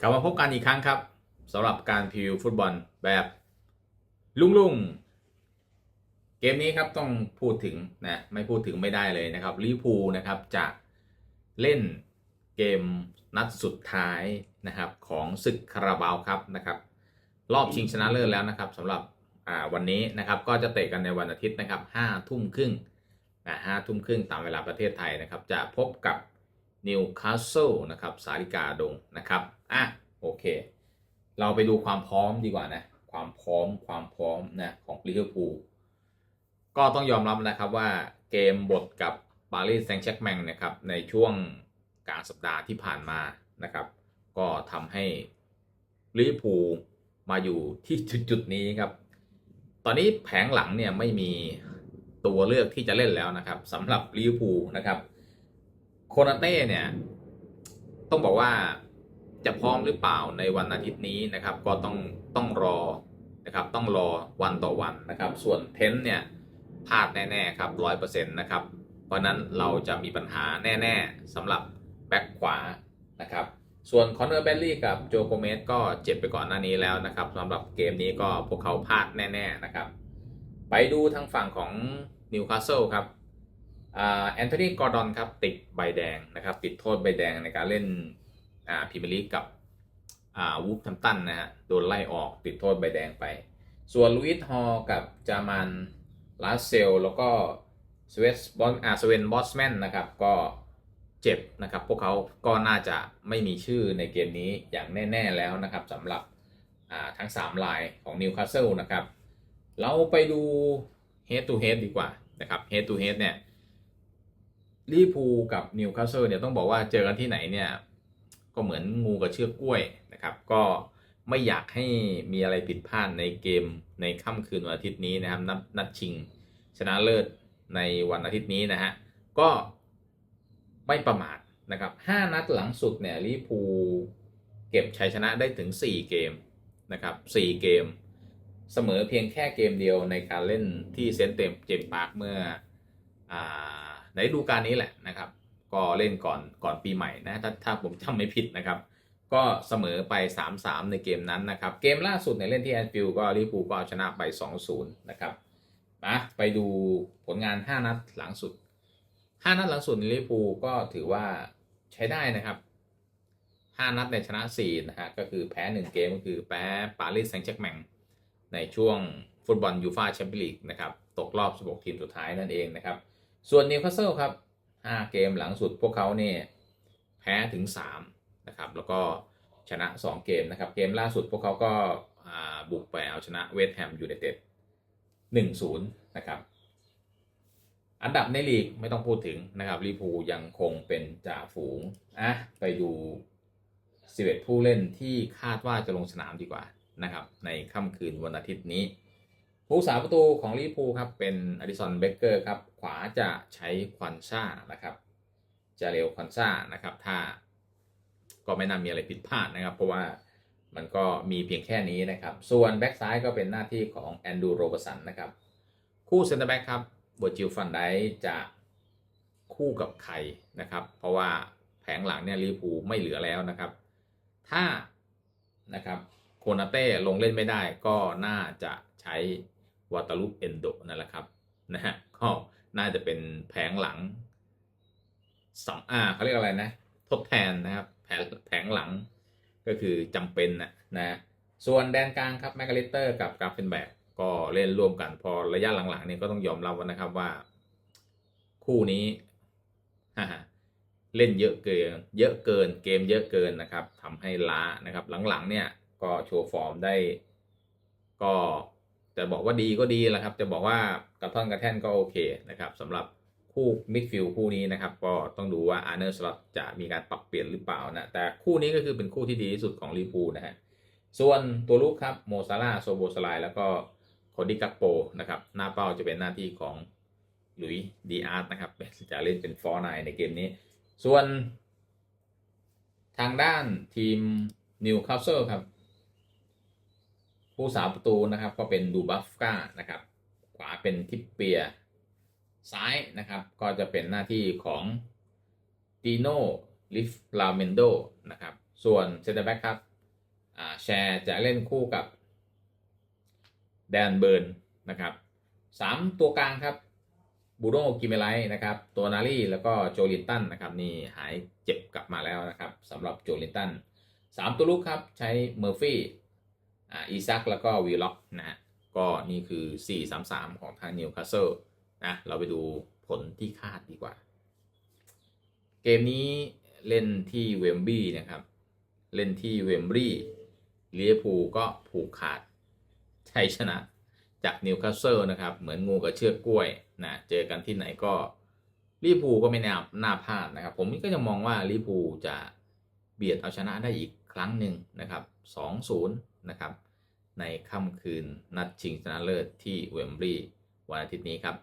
กลับมาพบกันอีกครั้งครับสำหรับการพิวฟุตบอลแบบลุ่งๆ เกมนี้ครับต้องพูดถึงนะไม่พูดถึงไม่ได้เลยนะครับลิพูนะครับจะเล่นเกมนัดสุดท้ายนะครับของศึกคาราบาวครับนะครับรอบชิงชนะเลิศแล้วนะครับสำหรับวันนี้นะครับก็จะเตะกันในวันอาทิตย์นะครับห้าทุ่มครึ่งนะห้าทุ่มครึ่งตามเวลาประเทศไทยนะครับจะพบกับ นิวคาสเซิลนะครับสาริกาดงนะครับอะโอเค เราไปดูความพร้อมดีกว่านะความพร้อมความพร้อมนะของลิเวอร์พูลก็ต้องยอมรับนะครับว่าเกมบทกับปารีสแซงต์แชร์กแมงนะครับในช่วงกลางสัปดาห์ที่ผ่านมานะครับ ก็ทำให้ลิเวอร์พูลมาอยู่ที่จุดๆนี้ครับ ตอนนี้แผงหลังเนี่ยไม่มีตัวเลือกที่จะเล่นแล้วนะครับสำหรับลิเวอร์พูลนะครับ โคนาเต้เนี่ย ต้องบอกว่าจะพร้อมหรือเปล่าในวันอาทิตย์นี้นะครับ ก็ต้องต้องรอนะครับ ต้องรอวันต่อวันนะครับ ส่วนเทนเนี่ยพลาดแน่ๆครับร้อยเปอร์เซ็นต์นะครับ เพราะนั้นเราจะมีปัญหาแน่ๆสำหรับแบ็คขวานะครับ ส่วนคอนเนอร์เบลลี่กับโจโกเมสก็เจ็บไปก่อนหน้านี้แล้วนะครับสำหรับเกมนี้ก็พวกเขาพลาดแน่ ๆนะครับ ไปดูทางฝั่งของนิวคาสเซิลครับ แอนโทนีกอร์ดอนครับติดใบแดงนะครับติดโทษใบแดงในการเล่นพรีเมียร์ลีกกับวูฟทัมตันนะฮะโดนไล่ออกติดโทษใบแดงไป ส่วนลุอิสฮอลกับจามันลาเซลแล้วก็สเวสบอนอาสเวนบอสแมนนะครับก็เจ็บนะครับพวกเขาก็น่าจะไม่มีชื่อในเกมนี้อย่างแน่ ๆ แล้วนะครับสำหรับทั้ง 3 ลายของนิวคาสเซิลนะครับ เราไปดู head to head ดีกว่านะครับ head to head เนี่ย ลิพูลกับนิวคาสเซิลเนี่ยต้องบอกว่าเจอกันที่ไหนเนี่ยก็เหมือนงูกับเชือกกล้วยนะครับ ก็ไม่อยากให้มีอะไรผิดพลาดในเกมในค่ำคืนวันอาทิตย์นี้นะครับนัดนัดชิงชนะเลิศในวันอาทิตย์นี้นะฮะก็ไม่ประมาทนะครับ5นัดหลังสุดเนี่ยลิพูลเก็บชัยชนะได้ถึง 4 เกมนะครับ4เกม เสมอเพียงแค่เกมเดียวในการเล่นที่เซนต์เต็มเจมปาร์คเมื่ออา ในฤดูกาลนี้แหละนะครับ ก็เล่นก่อนก่อนปีใหม่นะถ้าถ้าผมจำไม่ผิดนะครับ ก็เสมอไป 3-3 ในเกมนั้นนะครับ เกมล่าสุดในเล่นที่แอนฟิลด์ก็ลิเวอร์พูลก็เอาชนะไป 2-0 นะครับนะไปดูผลงาน 5 นัดหลังสุด 5 นัดหลังสุดลิเวอร์พูลก็ถือว่าใช้ได้นะครับ 5 นัดในชนะ4นะฮะก็คือแพ้ 1 เกมก็คือแพ้ปารีสแซงต์แชร์กแมงในช่วงฟุตบอลยูฟาแชมเปี้ยนลีกนะครับ ตกรอบ 16 ทีมสุดท้ายนั่นเองนะครับ ส่วนนิวคาสเซิลครับ 5 เกมหลังสุดพวกเขาเนี่ยแพ้ถึง 3 นะครับ แล้วก็ชนะ 2 เกมนะครับ เกมล่าสุดพวกเขาก็บุกไปเอาชนะเวสต์แฮมยูไนเต็ด1-0 นะครับ อันดับในลีกไม่ต้องพูดถึงนะครับลิพูยังคงเป็นจ่าฝูงอะไปดู11ผู้เล่นที่คาดว่าจะลงสนามดีกว่านะครับ ในค่ำคืนวันอาทิตย์นี้ ผู้สาประตูของลิเวอร์พูลครับเป็นอดิสันเบเกอร์ครับขวาจะใช้ควันซ่านะครับจะเร็วควันซ่านะครับถ้าก็ไม่น่ามีอะไรผิดพลาดนะครับ เพราะว่ามันก็มีเพียงแค่นี้นะครับ ส่วนแบ็กซ้ายก็เป็นหน้าที่ของแอนดูโรบสันนะครับ คู่เซนเตอร์แบ็กครับบจิลฟันไดจะคู่กับใครนะครับ เพราะว่าแผงหลังเนี่ยลิเวอร์พูลไม่เหลือแล้วนะครับ ถ้านะครับโคนาเต้ลงเล่นไม่ได้ก็น่าจะใช้ วาตาลุปเอนโดนั่นแหละครับนะฮะก็น่าจะเป็นแผงหลังสองอ่าเขาเรียกอะไรนะ ทดแทนนะครับแผงแผงหลังก็คือจำเป็นนะนะส่วนแดนกลางครับแมกกาลิเตอร์กับกราฟเฟนแบกก็เล่นร่วมกันพอระยะหลังๆเนี่ยก็ต้องยอมรับนะครับว่า คู่นี้เล่นเยอะเกิน เยอะเกินเกมเยอะเกินนะครับทำให้ล้านะครับ หลังๆเนี่ยก็โชว์ฟอร์มได้ก็ จะบอกว่าดีก็ดีแหละครับ จะบอกว่ากระท่อนกระแท่นก็โอเคนะครับสำหรับคู่มิดฟิลด์คู่นี้นะครับ ก็ต้องดูว่าอาร์เนอร์สล็อตจะมีการปรับเปลี่ยนหรือเปล่านะ แต่คู่นี้ก็คือเป็นคู่ที่ดีที่สุดของลิเวอร์พูลนะฮะส่วนตัวลูกครับโมซาร่าโซโบสไลแล้วก็โคดิกัปโปนะครับหน้าเป้าจะเป็นหน้าที่ของหลุยดีอาร์ตนะครับจะเล่นเป็นฟอร์ไนในเกมนี้ ส่วนทางด้านทีมนิวคาสเซิลครับ ผู้สาวประตูนะครับก็เป็นดูบัฟก้านะครับ ขวาเป็นทิปเปีย ซ้ายนะครับก็จะเป็นหน้าที่ของดีโนลิฟลาเมนโดนะครับ ส่วนเซนเตอร์แบ็กครับแชร์จะเล่นคู่กับแดนเบิร์นนะครับสามตัวกลางครับบูโดกิเมไลนะครับ ตัวนารีแล้วก็โจลินตันนะครับนี่หายเจ็บกลับมาแล้วนะครับสำหรับโจลินตันสามตัวลูกครับใช้เมอร์ฟี่ อีซักแล้วก็วีล็อกนะก็นี่คือ 4-3-3 ของทางนิวคาสเซิลนะเราไปดูผลที่คาดดีกว่า เกมนี้เล่นที่เวมบลีย์นะครับ เล่นที่เวมบลีย์ลิเวอร์พูก็ผูกขาดชัยชนะจากนิวคาสเซิลนะครับ เหมือนงูกับเชือกกล้วยนะเจอกันที่ไหนก็ลิพูก็ไม่น่าน่าพลาดนะครับ ผมก็ยังมองว่าลิพูจะเบียดเอาชนะได้อีกครั้งหนึ่งนะครับ 2-0 นะครับ ในค่ำคืนนัดชิงชนะเลิศที่เวมบลีย์วันอาทิตย์นี้ครับ